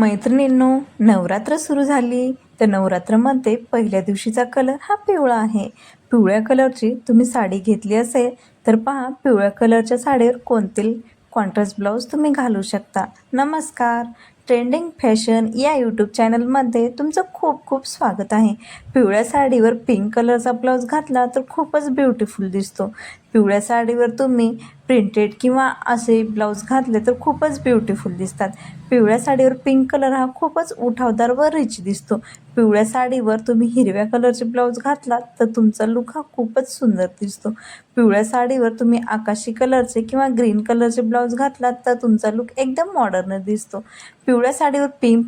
मैत्रिणींनो नवरात्र सुरू झाली. तर नवरात्रामध्ये पहिल्या दिवशीचा कलर हा पिवळा आहे. पिवळ्या कलरची तुम्ही साडी घेतली असेल तर पहा पिवळ्या कलरच्या साडीवर कोणते कॉन्ट्रास्ट ब्लाऊज तुम्ही घालू शकता. नमस्कार. ट्रेंडिंग फॅशन या यूट्यूब चॅनलमध्ये तुमचं खूप खूप स्वागत आहे. पिवळ्या साडीवर पिंक कलरचा ब्लाऊज घातला तर खूपच ब्युटिफुल दिसतो. पिवळ्या साडीवर तुम्ही प्रिंटेड किंवा असे ब्लाऊज घातले तर खूपच ब्युटिफुल दिसतात. पिवळ्या साडीवर पिंक कलर हा खूपच उठावदार व रिच दिसतो. पिवळ्या साडीवर तुम्ही हिरव्या कलरचे ब्लाऊज घातलात तर तुमचा लुक हा खूपच सुंदर दिसतो. पिवळ्या साडीवर तुम्ही आकाशी कलरचे किंवा ग्रीन कलरचे ब्लाऊज घातलात तर तुमचा लुक एकदम मॉडर्न दिसतो. पिवळ्या पिवळ्या साडीवर पिंक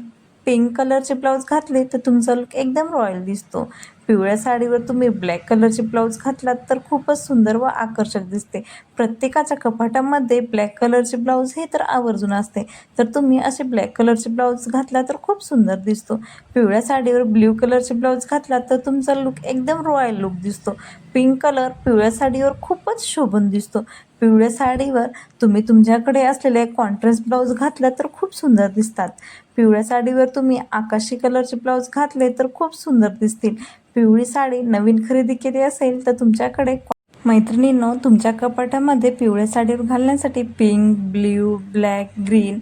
पिंक कलरचे ब्लाऊज घातले तर तुमचा लुक एकदम रॉयल दिसतो. पिवळ्या साडीवर तुम्ही ब्लॅक कलरचे ब्लाऊज घातलात तर खूपच सुंदर व आकर्षक दिसते. प्रत्येकाच्या कपाटामध्ये ब्लॅक कलरचे ब्लाऊज हे तर आवर्जून असते. तर तुम्ही असे ब्लॅक कलरचे ब्लाऊज घातला तर खूप सुंदर दिसतो. पिवळ्या साडीवर ब्ल्यू कलरचे ब्लाऊज घातला तर तुमचा लुक एकदम रॉयल लुक दिसतो. पिंक कलर पिवळ्या साडीवर खूपच शोभून दिसतो. पिवळ्या साडीवर तुम्ही तुमच्याकडे असलेले कॉन्ट्रास्ट ब्लाऊज घातला तर खूप सुंदर दिसतात. पिवळ्या साडीवर तुम्ही आकाशी कलरचे ब्लाऊज घातले तर खूप सुंदर दिसतील. पिवळी साडी नवीन खरेदी केली असेल तर तुमच्याकडे मैत्रिणींनो तुमच्या कपाटामध्ये पिवळ्या साडीवर घालण्यासाठी पिंक ब्ल्यू ब्लॅक ग्रीन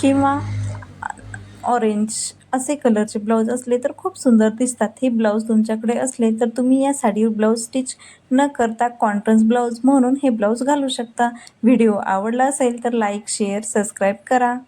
किंवा ऑरेंज असे कलरचे ब्लाऊज असले तर खूप सुंदर दिसतात. हे ब्लाऊज तुमच्याकडे असले तर तुम्ही या साडीवर ब्लाऊज स्टिच न करता कॉन्ट्रन्स ब्लाऊज म्हणून हे ब्लाऊज घालू शकता. व्हिडिओ आवडला असेल तर लाईक शेअर सबस्क्राईब करा.